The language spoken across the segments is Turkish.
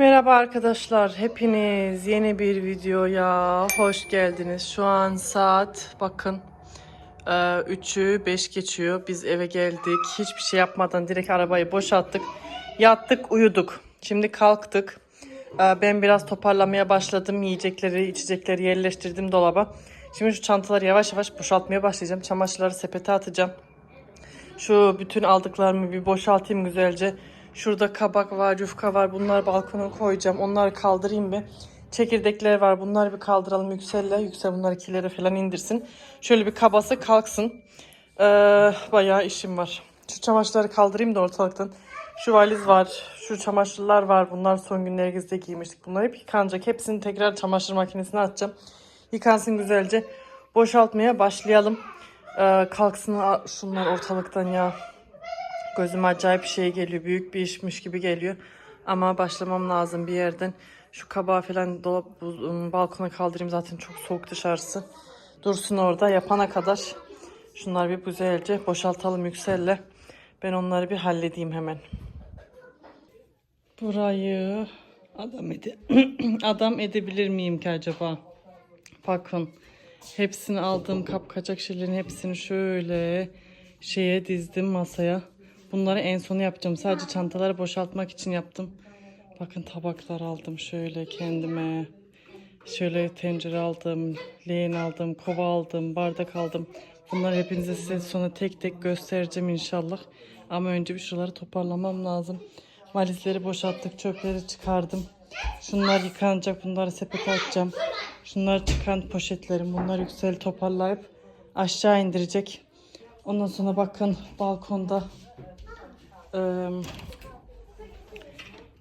Merhaba arkadaşlar, hepiniz yeni bir videoya hoş geldiniz. Şu an saat bakın e, 3'ü 5 geçiyor. Biz eve geldik. Hiçbir şey yapmadan direkt arabayı boşalttık. Yattık, uyuduk. Şimdi kalktık. E, Ben biraz toparlamaya başladım. Yiyecekleri, içecekleri yerleştirdim dolaba. Şimdi şu çantaları yavaş yavaş boşaltmaya başlayacağım. Çamaşırları sepete atacağım. Şu bütün aldıklarımı bir boşaltayım güzelce. Şurada kabak var, yufka var. Bunları balkona koyacağım. Onları kaldırayım bir. Çekirdekler var. Bunları bir kaldıralım Yüksel'le. Yüksel bunları kilere falan indirsin. Şöyle bir kabası kalksın. Ee, bayağı işim var. Şu çamaşırları kaldırayım da ortalıktan. Şu valiz var. Şu çamaşırlar var. Bunlar son günlerimizde giymiştik. Bunlar hep yıkanacak. Hepsini tekrar çamaşır makinesine atacağım. Yıkansın güzelce. Boşaltmaya başlayalım. Ee, kalksın şunlar ortalıktan ya. Gözüme acayip bir şey geliyor. Büyük bir işmiş gibi geliyor. Ama başlamam lazım bir yerden. Şu kabağı falan dolap bu- balkona kaldırayım zaten çok soğuk dışarısı. Dursun orada yapana kadar. Şunları bir güzelce boşaltalım yükselle. Ben onları bir halledeyim hemen. Burayı adam ede adam edebilir miyim ki acaba? Bakın. Hepsini aldığım kapkacak şeylerin hepsini şöyle şeye dizdim masaya. Bunları en sonu yapacağım. Sadece çantaları boşaltmak için yaptım. Bakın tabaklar aldım şöyle kendime. Şöyle tencere aldım, leğen aldım, kova aldım, bardak aldım. Bunları hepinize size sonra tek tek göstereceğim inşallah. Ama önce bir şuraları toparlamam lazım. Valizleri boşalttık, çöpleri çıkardım. Şunlar yıkanacak, bunları sepete atacağım. Şunlar çıkan poşetlerim, bunları yüksel toparlayıp aşağı indirecek. Ondan sonra bakın balkonda ıı,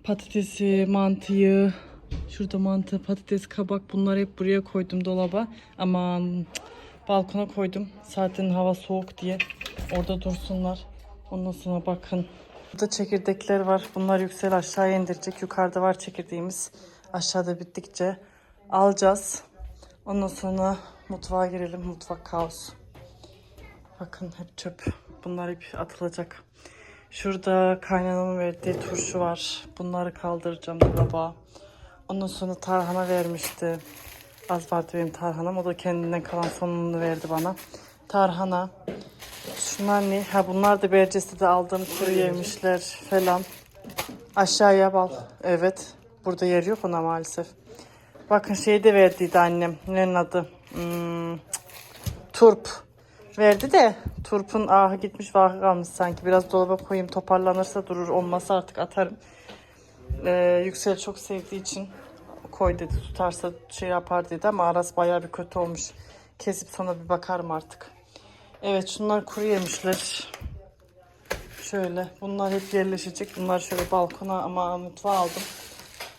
patatesi, mantıyı, şurada mantı, patates, kabak bunları hep buraya koydum dolaba. Aman balkona koydum. Zaten hava soğuk diye orada dursunlar. Ondan sonra bakın. Burada çekirdekler var. Bunlar yüksel aşağıya indirecek. Yukarıda var çekirdeğimiz. Aşağıda bittikçe alacağız. Ondan sonra mutfağa girelim. Mutfak kaos. Bakın hep çöp. Bunlar hep atılacak. Şurada kaynanamın verdiği turşu var. Bunları kaldıracağım dolaba. Ondan sonra tarhana vermişti. Az vardı benim tarhanam. O da kendinden kalan sonunu verdi bana. Tarhana. Şunlar ne? Ha bunlar da Bercesi'de aldığım kuru yemişler falan. Aşağıya bal. Evet. Burada yer yok ona maalesef. Bakın şey de verdiydi annem. Nenin adı? Hmm, turp. Verdi de turpun ahı gitmiş vahı kalmış sanki. Biraz dolaba koyayım toparlanırsa durur. Olmazsa artık atarım. Ee, Yüksel çok sevdiği için koy dedi. Tutarsa şey yapar dedi ama arası bayağı bir kötü olmuş. Kesip sonra bir bakarım artık. Evet şunlar kuru yemişler. Şöyle bunlar hep yerleşecek. Bunlar şöyle balkona ama mutfağa aldım.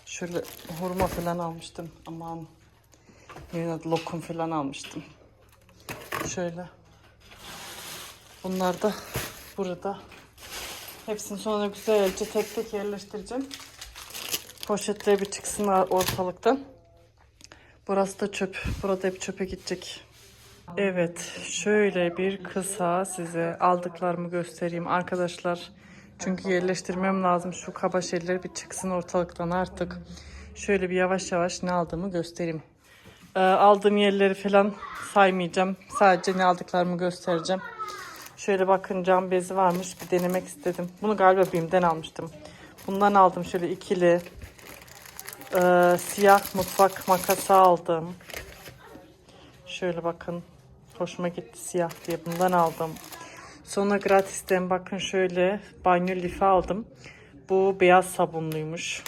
Şöyle hurma falan almıştım. Aman lokum falan almıştım. Şöyle. Bunlar da burada. Hepsini sonra güzelce tek tek yerleştireceğim. Poşetler bir çıksın ortalıktan. Burası da çöp. Burada hep çöpe gidecek. Evet, şöyle bir kısa size aldıklarımı göstereyim arkadaşlar. Çünkü yerleştirmem lazım. Şu kaba şeyler bir çıksın ortalıktan artık. Şöyle bir yavaş yavaş ne aldığımı göstereyim. Ee, aldığım yerleri falan saymayacağım. Sadece ne aldıklarımı göstereceğim. Şöyle bakın cam bezi varmış. Bir denemek istedim. Bunu galiba BİM'den almıştım. Bundan aldım şöyle ikili. Ee, siyah mutfak makası aldım. Şöyle bakın. Hoşuma gitti siyah diye bundan aldım. Sonra gratisten bakın şöyle banyo lifi aldım. Bu beyaz sabunluymuş.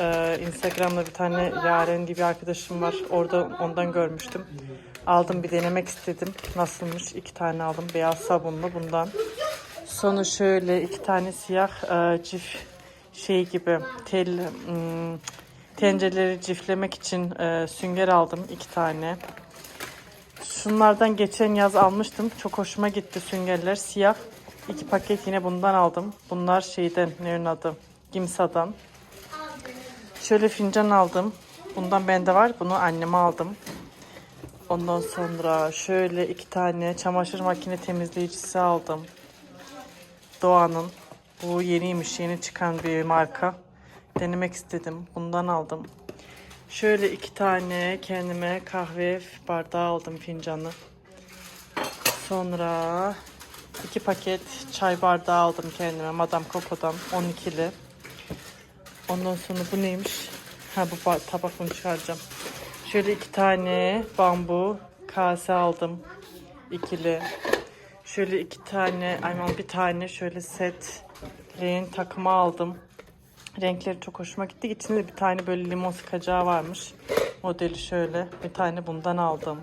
Ee, Instagram'da bir tane Yaren diye bir arkadaşım var. Orada ondan görmüştüm. Aldım bir denemek istedim. Nasılmış? İki tane aldım. Beyaz sabunlu bundan. Sonra şöyle iki tane siyah e, cif şey gibi tel hmm, tencereleri ciflemek için e, sünger aldım iki tane. Şunlardan geçen yaz almıştım. Çok hoşuma gitti süngerler. Siyah. iki paket yine bundan aldım. Bunlar şeyden ne adı? Gimsa'dan. Şöyle fincan aldım. Bundan bende var. Bunu anneme aldım. Ondan sonra şöyle iki tane çamaşır makine temizleyicisi aldım. Doğan'ın. Bu yeniymiş. Yeni çıkan bir marka. Denemek istedim. Bundan aldım. Şöyle iki tane kendime kahve bardağı aldım fincanı. Sonra iki paket çay bardağı aldım kendime Madame Coco'dan 12'li. Ondan sonra bu neymiş? Ha bu ba- tabak bunu çıkaracağım. Şöyle iki tane bambu kase aldım. ikili. Şöyle iki tane, aynen bir tane şöyle setlerin takımı aldım. Renkleri çok hoşuma gitti. İçinde bir tane böyle limon sıkacağı varmış. Modeli şöyle. Bir tane bundan aldım.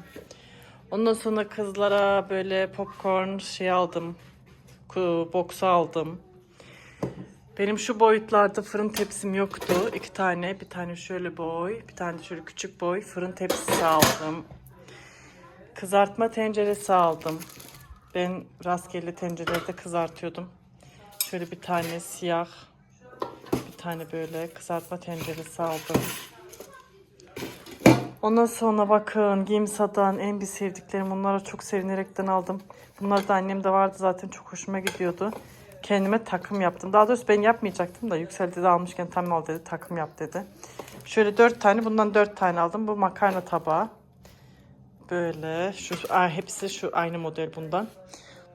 Ondan sonra kızlara böyle popcorn şey aldım. Box'u aldım. Benim şu boyutlarda fırın tepsim yoktu. İki tane. Bir tane şöyle boy. Bir tane şöyle küçük boy. Fırın tepsisi aldım. Kızartma tenceresi aldım. Ben rastgele tencerelerde kızartıyordum. Şöyle bir tane siyah. Bir tane böyle kızartma tenceresi aldım. Ondan sonra bakın Gimsa'dan en bir sevdiklerim onlara çok sevinerekten aldım. Bunlar da annemde vardı zaten çok hoşuma gidiyordu. Kendime takım yaptım. Daha doğrusu ben yapmayacaktım da Yüksel dedi almışken tamam al dedi takım yap dedi. Şöyle dört tane bundan dört tane aldım. Bu makarna tabağı. Böyle şu aa, hepsi şu aynı model bundan.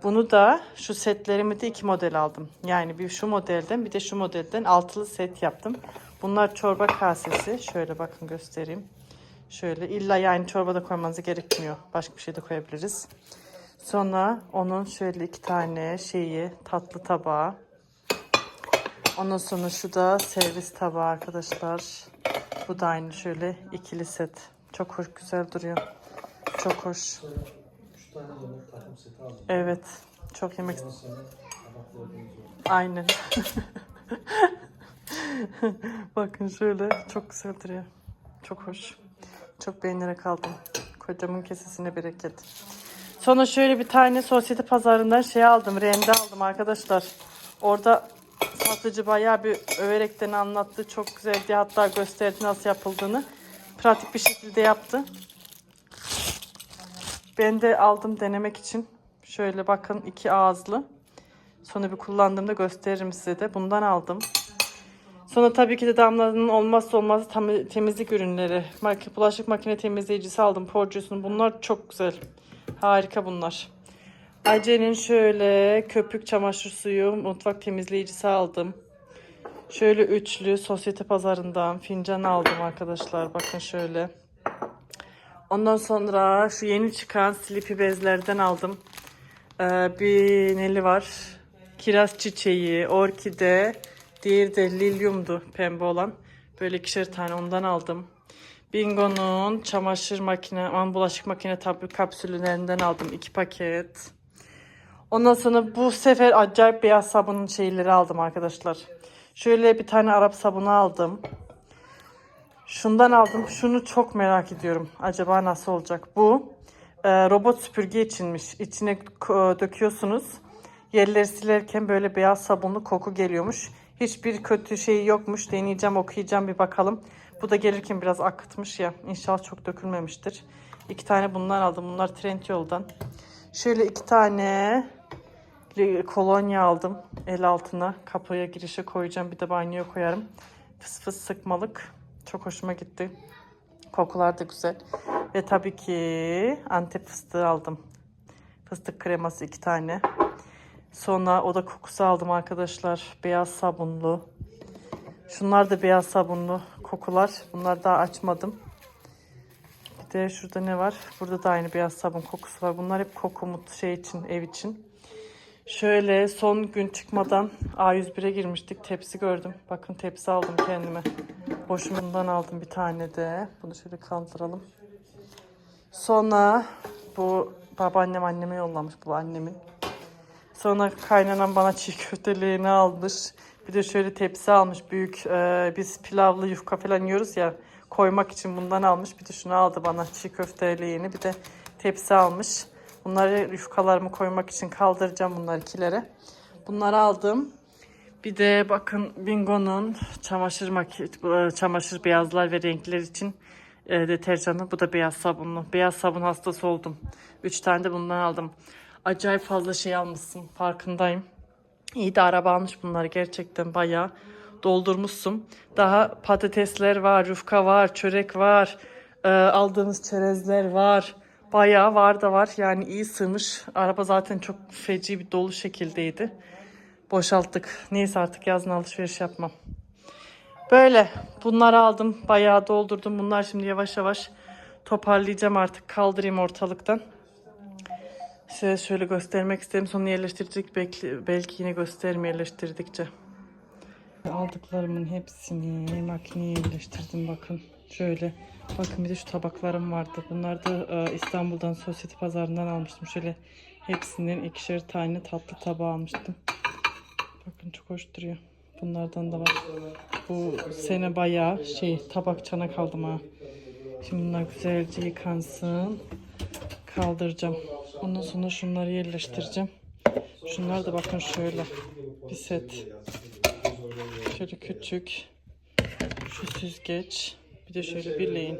Bunu da şu setlerimi de iki model aldım. Yani bir şu modelden bir de şu modelden altılı set yaptım. Bunlar çorba kasesi. Şöyle bakın göstereyim. Şöyle illa yani çorbada koymanız gerekmiyor. Başka bir şey de koyabiliriz. Sonra onun şöyle iki tane şeyi tatlı tabağı. Ondan sonra şu da servis tabağı arkadaşlar. Bu da aynı şöyle ikili set. Çok hoş güzel duruyor. Çok hoş. Evet. Çok yemek. Aynen. Bakın şöyle çok güzel duruyor. Çok hoş. Çok beğenerek aldım. Kocamın kesesine bereket. Sonra şöyle bir tane sosyete pazarından şey aldım. Rende aldım arkadaşlar. Orada satıcı bayağı bir överekten anlattı. Çok güzeldi. Hatta gösterdi nasıl yapıldığını. Pratik bir şekilde yaptı. Ben de aldım denemek için. Şöyle bakın iki ağızlı. Sonra bir kullandığımda gösteririm size de. Bundan aldım. Sonra tabii ki de damlanın olmazsa olmazı temizlik ürünleri. Bulaşık makine temizleyicisi aldım. Porcusun. Bunlar çok güzel. Harika bunlar. Ace'nin şöyle köpük çamaşır suyu, mutfak temizleyicisi aldım. Şöyle üçlü sosyete pazarından fincan aldım arkadaşlar. Bakın şöyle. Ondan sonra şu yeni çıkan slipi bezlerden aldım. Ee, bir neli var. Kiraz çiçeği, orkide, diğeri de lilyumdu pembe olan. Böyle ikişer tane ondan aldım. Bingo'nun çamaşır makine, aman bulaşık makine tabi kapsüllerinden aldım iki paket. Ondan sonra bu sefer acayip beyaz sabunun şeyleri aldım arkadaşlar. Şöyle bir tane Arap sabunu aldım. Şundan aldım. Şunu çok merak ediyorum. Acaba nasıl olacak? Bu e, robot süpürge içinmiş. İçine ko- döküyorsunuz. Yerleri silerken böyle beyaz sabunlu koku geliyormuş. Hiçbir kötü şey yokmuş. Deneyeceğim, okuyacağım bir bakalım. Bu da gelirken biraz akıtmış ya. İnşallah çok dökülmemiştir. İki tane bundan aldım. Bunlar Trendyol'dan. Şöyle iki tane kolonya aldım. El altına kapıya girişe koyacağım. Bir de banyoya koyarım. Fıs fıs sıkmalık. Çok hoşuma gitti. Kokular da güzel. Ve tabii ki antep fıstığı aldım. Fıstık kreması iki tane. Sonra oda kokusu aldım arkadaşlar. Beyaz sabunlu. Şunlar da beyaz sabunlu kokular. Bunları daha açmadım. Bir de şurada ne var? Burada da aynı beyaz sabun kokusu var. Bunlar hep koku mut şey için, ev için. Şöyle son gün çıkmadan A101'e girmiştik. Tepsi gördüm. Bakın tepsi aldım kendime. Boşumundan aldım bir tane de. Bunu şöyle kaldıralım. Sonra bu babaannem anneme yollamış bu annemin. Sonra kaynanam bana çiğ köfteliğini almış. Bir de şöyle tepsi almış büyük. Ee, biz pilavlı yufka falan yiyoruz ya. Koymak için bundan almış. Bir de şunu aldı bana çiğ köfteliğini. Bir de tepsi almış. Bunları yufkalarımı koymak için kaldıracağım bunları ikilere. Bunları aldım. Bir de bakın Bingo'nun çamaşır maki- çamaşır beyazlar ve renkler için e, deterjanı. Bu da beyaz sabunlu. Beyaz sabun hastası oldum. Üç tane de bundan aldım. Acayip fazla şey almışsın. Farkındayım. İyi de araba almış bunları gerçekten bayağı. doldurmuşsun. Daha patatesler var, yufka var, çörek var, e, aldığımız çerezler var. Bayağı var da var. Yani iyi sığmış. Araba zaten çok feci bir dolu şekildeydi. Boşalttık. Neyse artık yazın alışveriş yapmam. Böyle bunları aldım. Bayağı doldurdum. Bunlar şimdi yavaş yavaş toparlayacağım artık. Kaldırayım ortalıktan. Size şöyle göstermek istedim. Sonra yerleştirdik. Belki, belki yine gösteririm yerleştirdikçe. Aldıklarımın hepsini makineye yerleştirdim bakın. Şöyle bakın bir de şu tabaklarım vardı. Bunlar da e, İstanbul'dan Sosyete Pazarından almıştım. Şöyle hepsinden ikişer tane tatlı tabağı almıştım. Bakın çok hoş duruyor. Bunlardan da var. Bu sene bayağı şey tabak çanak aldım ha. Şimdi bunlar güzelce yıkansın. Kaldıracağım. Ondan sonra şunları yerleştireceğim. Şunlar da bakın şöyle bir set. Şöyle küçük. Şu süzgeç. Bir de şöyle bir leğen.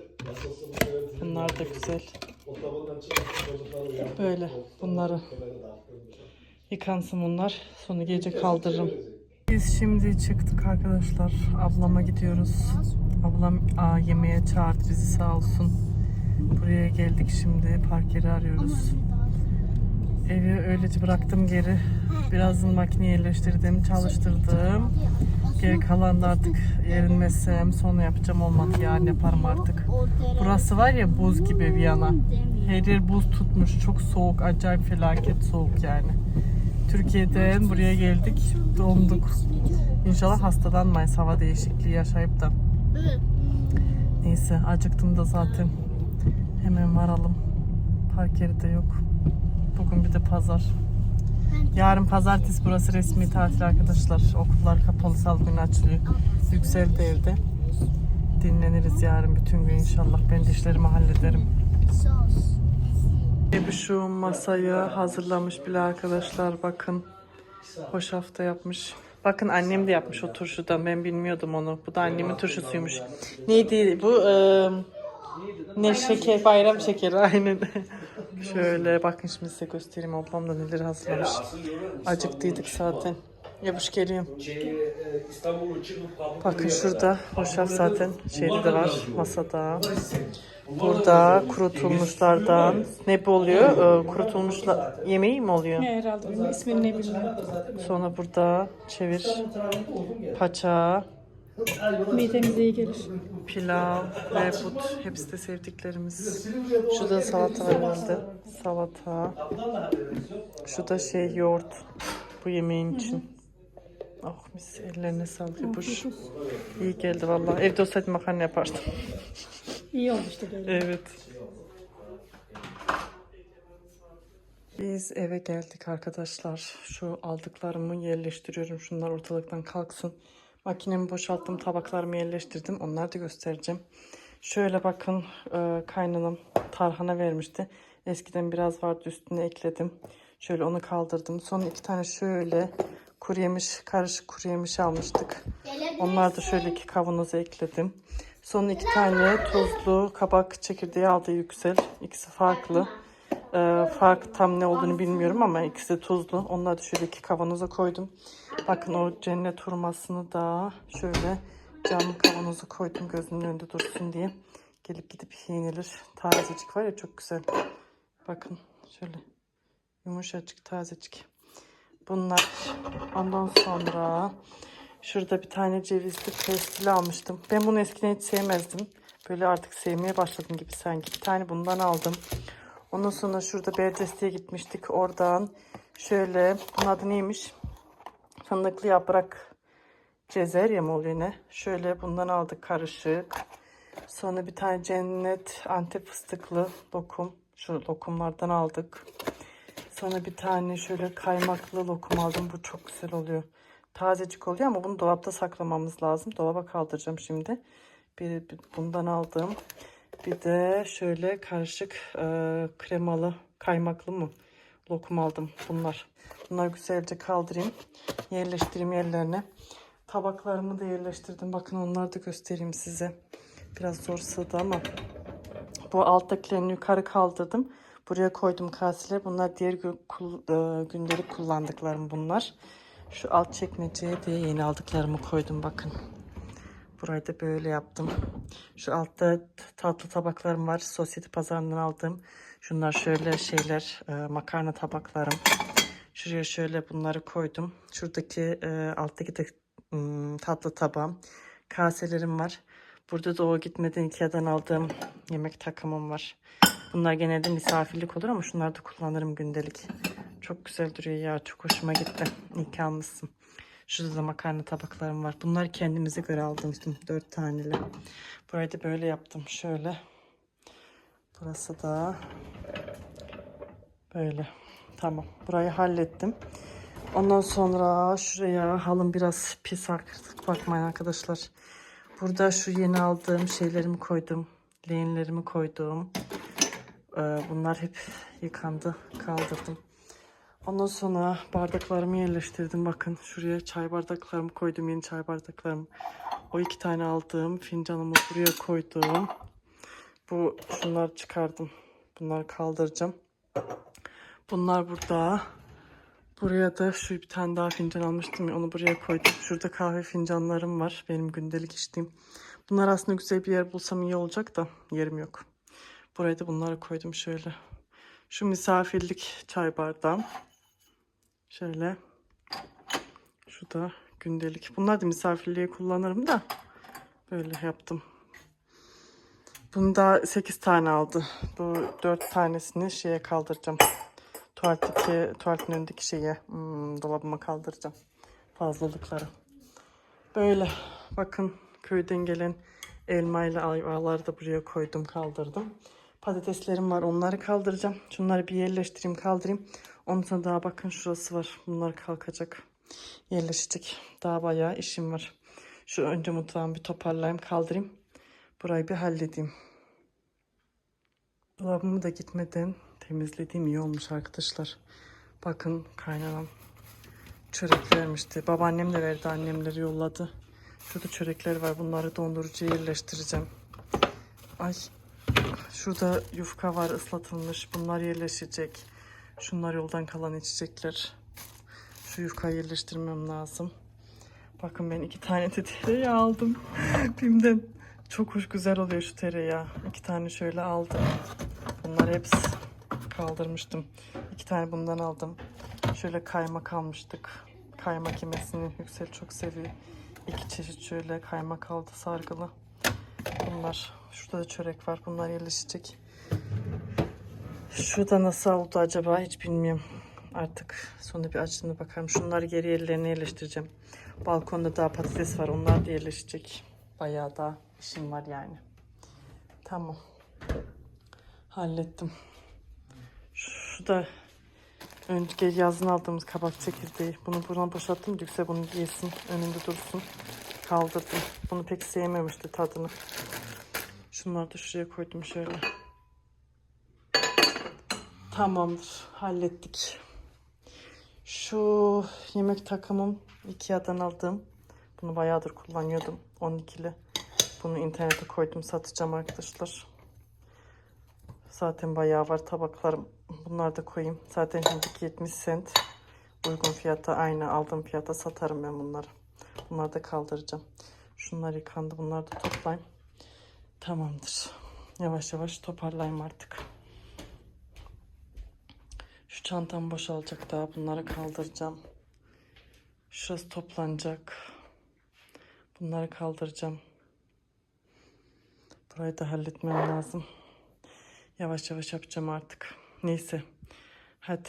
Bunlar da güzel. Böyle bunları yıkansın bunlar. Sonra gece kaldırırım. Biz şimdi çıktık arkadaşlar. Ablama gidiyoruz. Ablam aa, yemeğe çağırdı bizi sağ olsun. Buraya geldik şimdi. Park yeri arıyoruz. Evi öylece bıraktım geri. Birazını makine yerleştirdim, çalıştırdım. Geri kalan da artık erinmezsem sonra yapacağım olmadı yarın yaparım artık. Burası var ya buz gibi Viyana. Her yer buz tutmuş. Çok soğuk, acayip felaket soğuk yani. Türkiye'den buraya geldik, donduk. İnşallah hastalanmayız hava değişikliği yaşayıp da. Neyse acıktım da zaten. Hemen varalım. Park yeri de yok. Bugün bir de pazar. Yarın pazartesi burası resmi tatil arkadaşlar. Okullar kapalı salı günü açılıyor. Yüksel de evde. Dinleniriz yarın bütün gün inşallah. Ben de işlerimi hallederim. Ebu şu masayı hazırlamış bile arkadaşlar bakın. Hoş hafta yapmış. Bakın annem de yapmış o turşudan. Ben bilmiyordum onu. Bu da annemin turşusuymuş. Neydi bu? Ee, ne şeker? Bayram şekeri aynen. Şöyle bakın şimdi size göstereyim ablam da neler hazırlamış. Acıktıydık zaten. Yabuş geliyorum. Çıkıp kapı Bakın şurada hoşaf zaten şeyde de var masada. Burada kurutulmuşlardan ne bu oluyor? Ee, kurutulmuşla yemeği mi oluyor? Herhalde bilmiyorum. ismini ne bilmiyorum. Sonra burada çevir paça, Midemize iyi gelir. pilav ve but hepsi de sevdiklerimiz. Şurada salata var herhalde. Salata. Şu da şey yoğurt. Bu yemeğin için. Oh mis ellerine sağlık Yabuş. İyi geldi vallahi. Evde olsaydım makarna yapardım. İyi oldu işte böyle. Evet. Biz eve geldik arkadaşlar. Şu aldıklarımı yerleştiriyorum. Şunlar ortalıktan kalksın. Makinemi boşalttım. Tabaklarımı yerleştirdim. Onları da göstereceğim. Şöyle bakın e, kaynanam tarhana vermişti. Eskiden biraz vardı üstüne ekledim. Şöyle onu kaldırdım. Sonra iki tane şöyle kuru yemiş, karışık kuru yemiş almıştık. Onlar da şöyle iki kavanoza ekledim. Sonra iki tane tuzlu kabak çekirdeği aldı Yüksel. İkisi farklı. Ee, fark tam ne olduğunu bilmiyorum ama ikisi tuzlu. Onları da şöyle iki kavanoza koydum. Bakın o cennet hurmasını da şöyle cam kavanoza koydum gözümün önünde dursun diye. Gelip gidip yenilir. Tazecik var ya çok güzel. Bakın şöyle yumuşacık tazecik. Bunlar ondan sonra şurada bir tane cevizli pestil almıştım. Ben bunu eskiden hiç sevmezdim. Böyle artık sevmeye başladım gibi sanki. Bir tane bundan aldım. Ondan sonra şurada Berceste'ye gitmiştik. Oradan şöyle bunun adı neymiş? Fındıklı yaprak oluyor ne? Şöyle bundan aldık karışık. Sonra bir tane cennet antep fıstıklı lokum. Şu lokumlardan aldık. Sonra bir tane şöyle kaymaklı lokum aldım. Bu çok güzel oluyor. Tazecik oluyor ama bunu dolapta saklamamız lazım. Dolaba kaldıracağım şimdi. Bir, bir bundan aldım. Bir de şöyle karışık e, kremalı kaymaklı mı lokum aldım bunlar. Bunları güzelce kaldırayım. Yerleştireyim yerlerine. Tabaklarımı da yerleştirdim. Bakın onları da göstereyim size. Biraz zor sığdı ama bu alttakilerini yukarı kaldırdım. Buraya koydum kaseler. Bunlar diğer gün, kul- gündelik kullandıklarım bunlar. Şu alt çekmeceye de yeni aldıklarımı koydum bakın. Burayı da böyle yaptım. Şu altta tatlı tabaklarım var. Sosyete pazarından aldım. Şunlar şöyle şeyler e, makarna tabaklarım. Şuraya şöyle bunları koydum. Şuradaki e, alttaki de mm, tatlı tabağım. Kaselerim var. Burada da o gitmeden Ikea'dan aldığım yemek takımım var. Bunlar genelde misafirlik olur ama şunları da kullanırım gündelik. Çok güzel duruyor ya. Çok hoşuma gitti. İyi ki almışsın. Şurada da makarna tabaklarım var. Bunlar kendimize göre almıştım. Dört taneli. Burayı da böyle yaptım. Şöyle. Burası da böyle. Tamam. Burayı hallettim. Ondan sonra şuraya halım biraz pis artık. Bakmayın arkadaşlar. Burada şu yeni aldığım şeylerimi koydum. Leğenlerimi koydum. Ee, bunlar hep yıkandı. Kaldırdım. Ondan sonra bardaklarımı yerleştirdim. Bakın şuraya çay bardaklarımı koydum. Yeni çay bardaklarım. O iki tane aldığım fincanımı buraya koydum. Bu şunları çıkardım. Bunları kaldıracağım. Bunlar burada. Buraya da şu bir tane daha fincan almıştım onu buraya koydum. Şurada kahve fincanlarım var. Benim gündelik içtiğim. Bunlar aslında güzel bir yer bulsam iyi olacak da yerim yok. Buraya da bunları koydum şöyle. Şu misafirlik çay bardağım. Şöyle. Şu da gündelik. Bunlar da misafirliğe kullanırım da. Böyle yaptım. Bunda 8 tane aldı. Bu 4 tanesini şeye kaldıracağım. Tuvaletteki, tuvaletin önündeki şeye hmm, dolabıma kaldıracağım. Fazlalıkları. Böyle. Bakın köyden gelen elma ile ayvaları da buraya koydum kaldırdım. Patateslerim var onları kaldıracağım. Şunları bir yerleştireyim kaldırayım. Ondan sonra daha bakın şurası var. Bunlar kalkacak. Yerleşecek. Daha bayağı işim var. Şu önce mutfağımı bir toparlayayım kaldırayım. Burayı bir halledeyim. Dolabımı da gitmeden temizlediğim iyi olmuş arkadaşlar. Bakın kaynanam çörek vermişti. Babaannem de verdi annemleri yolladı. Şurada çörekler var. Bunları dondurucuya yerleştireceğim. Ay şurada yufka var ıslatılmış. Bunlar yerleşecek. Şunlar yoldan kalan içecekler. Şu yufkayı yerleştirmem lazım. Bakın ben iki tane de tereyağı aldım. Bim'den. Çok hoş güzel oluyor şu tereyağı. İki tane şöyle aldım. Bunlar hepsi kaldırmıştım. İki tane bundan aldım. Şöyle kaymak almıştık. Kaymak yemesini Yüksel çok seviyor. İki çeşit şöyle kaymak aldı sargılı. Bunlar. Şurada da çörek var. Bunlar yerleşecek. Şurada nasıl oldu acaba hiç bilmiyorum. Artık sonra bir açtığına bakarım. Şunları geri yerlerine yerleştireceğim. Balkonda daha patates var. Onlar da yerleşecek. Bayağı da işim var yani. Tamam. Hallettim. Şu da önceki yazın aldığımız kabak çekirdeği. Bunu buradan boşalttım. Yüksel bunu yesin. Önünde dursun. Kaldırdım. Bunu pek sevmemişti tadını. Şunları da şuraya koydum şöyle. Tamamdır. Hallettik. Şu yemek takımım Ikea'dan aldım. Bunu bayağıdır kullanıyordum. 12'li. Bunu internete koydum satacağım arkadaşlar. Zaten bayağı var tabaklarım. Bunları da koyayım. Zaten şimdi 70 cent. Uygun fiyata aynı aldığım fiyata satarım ben bunları. Bunları da kaldıracağım. Şunlar yıkandı. Bunları da toplayayım. Tamamdır. Yavaş yavaş toparlayayım artık. Şu çantam boşalacak daha. Bunları kaldıracağım. Şurası toplanacak. Bunları kaldıracağım. Burayı da halletmem lazım. Yavaş yavaş yapacağım artık. Neyse. Hadi.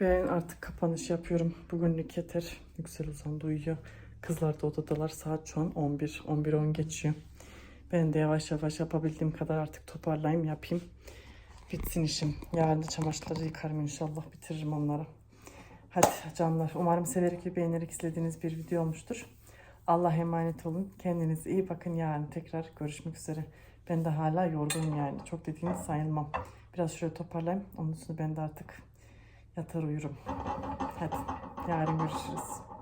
Ben artık kapanış yapıyorum. Bugünlük yeter. Yüksel uzandı uyuyor. Kızlar da odadalar. Saat şu an 11. 11.10 geçiyor. Ben de yavaş yavaş yapabildiğim kadar artık toparlayayım yapayım. Bitsin işim. Yarın da çamaşırları yıkarım inşallah. Bitiririm onları. Hadi canlar. Umarım severek ve beğenerek izlediğiniz bir video olmuştur. Allah'a emanet olun. Kendinize iyi bakın. Yarın tekrar görüşmek üzere. Ben de hala yorgunum yani. Çok dediğiniz sayılmam. Biraz şöyle toparlayayım. Onun sonra ben de artık yatar uyurum. Hadi yarın görüşürüz.